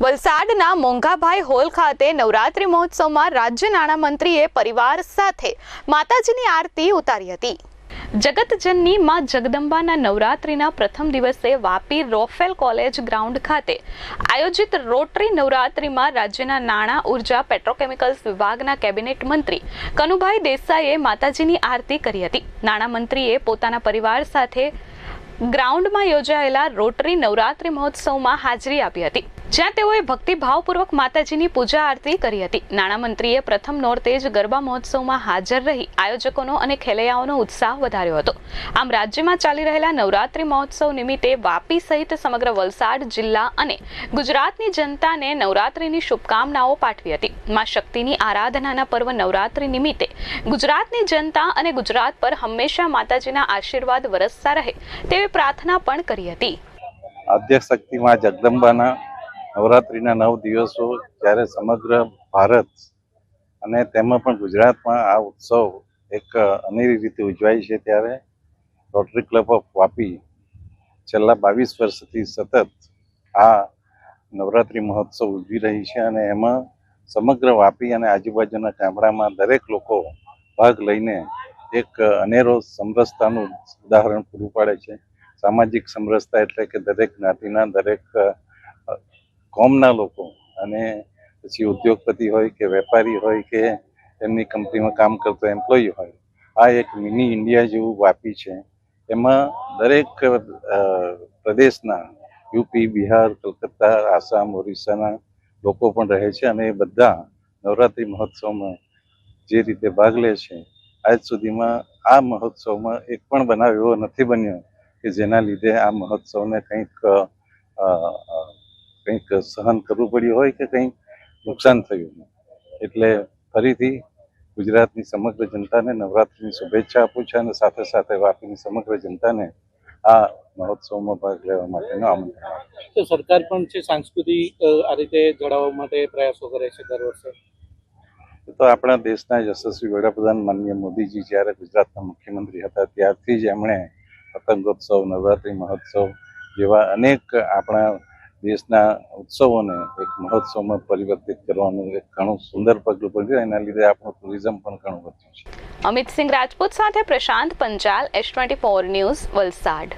વલસાડના મોંઘાભાઈ હોલ ખાતે નવરાત્રિ મહોત્સવમાં રાજ્ય નાણામંત્રીએ પરિવાર સાથે માતાજીની આરતી ઉતારી હતી. જગતજનની માં જગદંબાના નવરાત્રિના પ્રથમ દિવસે વાપી રોફેલ કોલેજ ગ્રાઉન્ડ ખાતે આયોજિત રોટરી નવરાત્રિમાં રાજ્યના નાણાં, ઊર્જા, પેટ્રોકેમિકલ્સ વિભાગના કેબિનેટ મંત્રી કનુભાઈ દેસાઈએ માતાજીની આરતી કરી હતી. નાણામંત્રીએ પોતાના પરિવાર સાથે ગ્રાઉન્ડમાં યોજાયેલા રોટરી નવરાત્રિ મહોત્સવમાં હાજરી આપી હતી. જ્યાં તેઓએ ભક્તિભાવપૂર્વક માતાજીની પૂજા આરતી કરી હતી. નાણામંત્રીએ પ્રથમ નોરતેજ ગરબા મહોત્સવમાં હાજર રહી આયોજકોનો અને ખેલૈયાઓનો ઉત્સાહ વધાર્યો હતો. આમ રાજ્યમાં ચાલી રહેલા નવરાત્રિ મહોત્સવ નિમિત્તે વાપી સહિત સમગ્ર વલસાડ જિલ્લા અને ગુજરાતની જનતાને નવરાત્રિની શુભકામનાઓ પાઠવી હતી. માં શક્તિની આરાધનાના પર્વ નવરાત્રિ નિમિત્તે ગુજરાતની જનતા અને ગુજરાત પર હંમેશા માતાજીના આશીર્વાદ વરસતા રહે તેવી પ્રાર્થના પણ કરી હતી. આદ્યશક્તિમાં જગદંબાના નવરાત્રિના નવ દિવસો જ્યારે સમગ્ર ભારત અને તેમાં પણ ગુજરાતમાં આ ઉત્સવ એક અનેરી રીતે ઉજવાય છે ત્યારે રોટરી ક્લબ ઓફ વાપી છેલ્લા બાવીસ વર્ષથી સતત આ નવરાત્રિ મહોત્સવ ઉજવી રહી છે અને એમાં સમગ્ર વાપી અને આજુબાજુના ગામડામાં દરેક લોકો ભાગ લઈને એક અનેરો સમરસતાનું ઉદાહરણ પૂરું પાડે છે. સામાજિક સમરસતા એટલે કે દરેક જ્ઞાતિના દરેક કોમના લોકો અને પછી ઉદ્યોગપતિ હોય કે વેપારી હોય કે એમની કંપનીમાં કામ કરતો એમ્પ્લોય હોય, આ એક મિની ઇન્ડિયા જેવું વાપી છે. એમાં દરેક પ્રદેશના યુપી બિહાર, કલકત્તા, આસામ, ઓરિસ્સાના લોકો પણ રહે છે અને એ બધા નવરાત્રિ મહોત્સવમાં જે રીતે ભાગ લે છે, આજ સુધીમાં આ મહોત્સવમાં એક પણ બનાવ એવો નથી બન્યો કે જેના લીધે આ મહોત્સવને કંઈક કંઈક સહન કરવું પડ્યું હોય કે કંઈક નુકસાન થયું એટલે ફરીથી ગુજરાતની સમગ્ર જનતાને નવરાત્રિની શુભેચ્છા આપું છું અને સાથે સાથે વાપીની સમગ્ર જનતાને આ મહોત્સવમાં ભાગ લેવા માટેનું આમંત્રણ તો સરકાર પણ છે સાંસ્કૃતિક આ રીતે જળાવવા માટે પ્રયાસો કરે છે દર વર્ષે? તો આપણા દેશના યશસ્વી વડાપ્રધાન માનનીય મોદીજી જ્યારે ગુજરાતના મુખ્યમંત્રી હતા ત્યારથી જ એમણે પતંગોત્સવ નવરાત્રિ મહોત્સવ જેવા અનેક આપણા દેશના ઉત્સવોને એક મહોત્સવમાં પરિવર્તિત કરવાનું એક ઘણું સુંદર પગલું પડ્યું એના લીધે આપણું ટુરિઝમ પણ ઘણું વધ્યું છે. અમિત સિંહ રાજપૂત સાથે Prashant Panchal, S twenty four news Valsad.